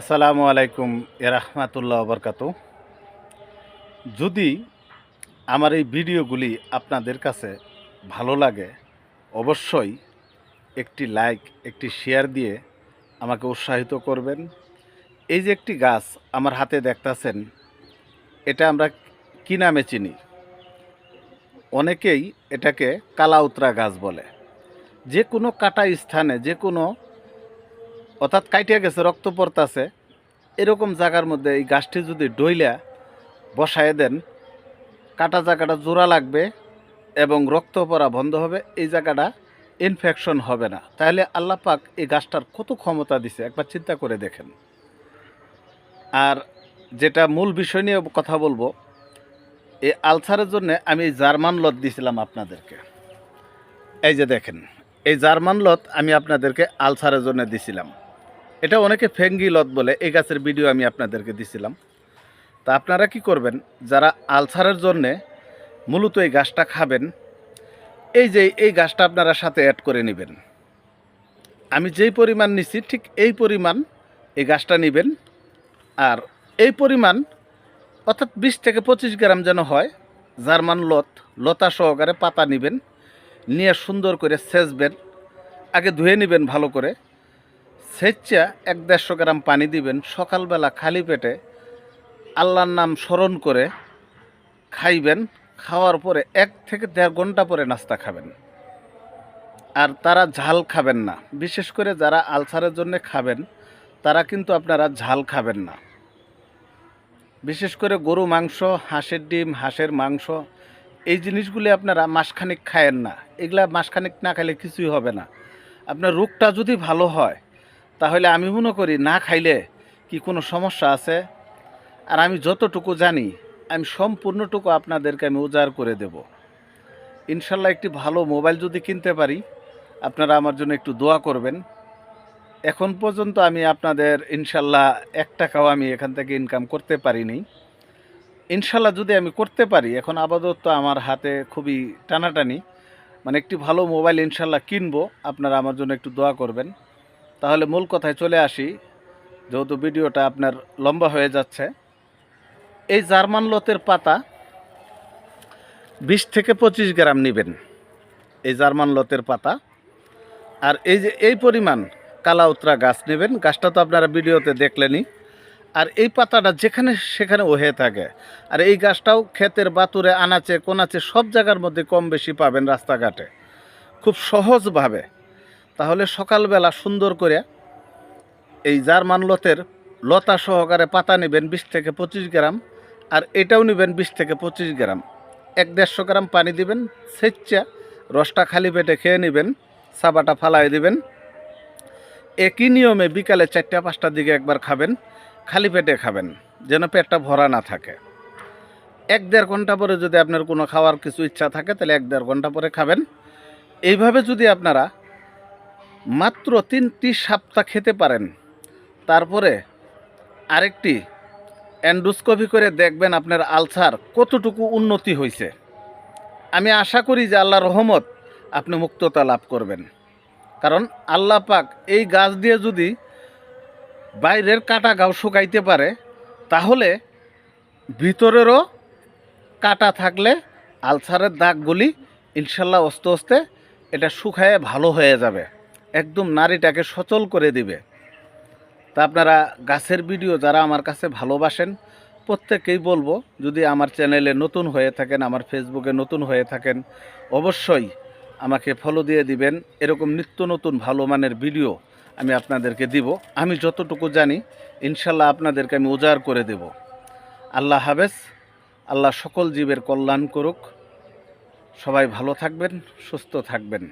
আসসালামু আলাইকুম এরহমাতুল্লাহ বরকাত। যদি আমার এই ভিডিওগুলি আপনাদের কাছে ভালো লাগে, অবশ্যই একটি লাইক, একটি শেয়ার দিয়ে আমাকে উৎসাহিত করবেন। এই যে একটি গাছ আমার হাতে দেখতাছেন, এটা আমরা কি নামে চিনি? অনেকেই এটাকে কালাউতরা গাছ বলে। যে কোনো কাটা স্থানে, যে কোনো অর্থাৎ কাইটিয়া গেছে, রক্ত পড়তাছে, এরকম জায়গার মধ্যে এই গাছটি যদি ডইলা বসায় দেন, কাটা জায়গাটা জোড়া লাগবে এবং রক্ত পড়া বন্ধ হবে, এই জায়গাটা ইনফেকশন হবে না। তাহলে আল্লাহ পাক এই গাছটার কত ক্ষমতা দিছে, একবার চিন্তা করে দেখেন। আর যেটা মূল বিষয় নিয়ে কথা বলব, এই আলসারের জন্য আমি জার্মান লত দিয়েছিলাম আপনাদেরকে। এই যে দেখেন, এই জার্মান লত আমি আপনাদেরকে আলসারের জন্য দিছিলাম। এটা অনেকে ফেঙ্গি লত বলে, এই গাছের ভিডিও আমি আপনাদেরকে দিছিলাম। তা আপনারা কি করবেন? যারা আলসারের জন্যে মূলত এই গাছটা খাবেন, এই যে এই গাছটা আপনারা সাথে অ্যাড করে নেবেন। আমি যেই পরিমাণ নিছি, ঠিক এই পরিমাণ এই গাছটা নেবেন। আর এই পরিমাণ, অর্থাৎ বিশ থেকে পঁচিশ গ্রাম যেন হয়, জার্মান লত লতা সহকারে পাতা নেবেন, নিয়ে সুন্দর করে সেচবেন, আগে ধুয়ে নেবেন ভালো করে। সেচা এক দেড়শো গ্রাম পানি দিবেন, সকালবেলা খালি পেটে আল্লাহর নাম স্মরণ করে খাইবেন, খাওয়ার পরে এক থেকে দেড় ঘণ্টা পরে নাস্তা খাবেন। আর তারা ঝাল খাবেন না। বিশেষ করে যারা আলসারের জন্য খাবেন, তারা কিন্তু আপনারা ঝাল খাবেন না। বিশেষ করে গরু, মাংস, হাঁসের ডিম, হাঁসের মাংস, এই জিনিসগুলি আপনারা মাসখানিক খায়েন না। এগুলা মাসখানিক না খাইলে কিছুই হবে না। আপনার রোগটা যদি ভালো হয় তাহলে আমি মনে করি না খাইলে কি কোনো সমস্যা আছে? আর আমি যতটুকু জানি, আমি সম্পূর্ণটুকু আপনাদেরকে আমি উজাড় করে দেব। ইনশাল্লাহ একটি ভালো মোবাইল যদি কিনতে পারি, আপনারা আমার জন্য একটু দোয়া করবেন। এখন পর্যন্ত আমি আপনাদের ইনশাল্লাহ এক টাকাও আমি এখান থেকে ইনকাম করতে পারিনি। ইনশাল্লাহ যদি আমি করতে পারি, এখন আপাতত আমার হাতে খুবই টানাটানি। মানে একটি ভালো মোবাইল ইনশাল্লাহ কিনবো, আপনারা আমার জন্য একটু দোয়া করবেন। তাহলে মূল কথায় চলে আসি, যেহেতু ভিডিওটা আপনার লম্বা হয়ে যাচ্ছে। এই জার্মান লতের পাতা বিশ থেকে পঁচিশ গ্রাম নেবেন, এই জার্মান লতের পাতা। আর এই যে, এই পরিমাণ কালা উত্রা গাছ নেবেন, গাছটা তো আপনারা ভিডিওতে দেখলেনই। আর এই পাতাটা যেখানে সেখানে ওহে থাকে। আর এই গাছটাও ক্ষেতের বাতুরে, আনাচে, কোনাচে সব জায়গার মধ্যে কম বেশি পাবেন রাস্তাঘাটে। খুব সহজভাবে তাহলে সকালবেলা সুন্দর করে এই জার্মান লতের লতা সহকারে পাতা নেবেন বিশ থেকে পঁচিশ গ্রাম আর এটাও নেবেন বিশ থেকে পঁচিশ গ্রাম। এক দেড়শো গ্রাম পানি দিবেন সেচ্চা রসটা খালি পেটে খেয়ে নেবেন, সাবাটা ফালাই দিবেন। একই নিয়মে বিকালে চারটা পাঁচটার দিকে একবার খাবেন, খালি পেটে খাবেন, যেন পেটটা ভরা না থাকে। এক দেড় ঘণ্টা পরে যদি আপনার কোনো খাওয়ার কিছু ইচ্ছা থাকে, তাহলে এক দেড় ঘণ্টা পরে খাবেন। এইভাবে যদি আপনারা মাত্র তিনটি সপ্তাহ খেতে পারেন। তারপরে আরেকটি অ্যান্ডোস্কোপি করে দেখবেন আপনার আলসার কতটুকু উন্নতি হয়েছে। আমি আশা করি যে আল্লাহ রহমত আপনি মুক্ততা লাভ করবেন। কারণ আল্লাহ পাক এই গাছ দিয়ে যদি বাইরের কাটা গাও শুকাইতে পারে, তাহলে ভিতরেরও কাটা থাকলে আলসারের দাগগুলি ইনশাল্লাহ অস্তে অস্তে এটা শুকায় ভালো হয়ে যাবে। একদম নারীটাকে সচল করে দিবে। তা আপনারা গাছের ভিডিও যারা আমার কাছে ভালোবাসেন প্রত্যেকেই বলব, যদি আমার চ্যানেলে নতুন হয়ে থাকেন, আমার ফেসবুকে নতুন হয়ে থাকেন, অবশ্যই আমাকে ফলো দিয়ে দিবেন। এরকম নিত্য নতুন ভালো মানের ভিডিও আমি আপনাদেরকে দিব। আমি যতটুকু জানি, ইনশাল্লাহ আপনাদেরকে আমি উজাড় করে দেব। আল্লাহ হাফেজ। আল্লাহ সকল জীবের কল্যাণ করুক। সবাই ভালো থাকবেন, সুস্থ থাকবেন।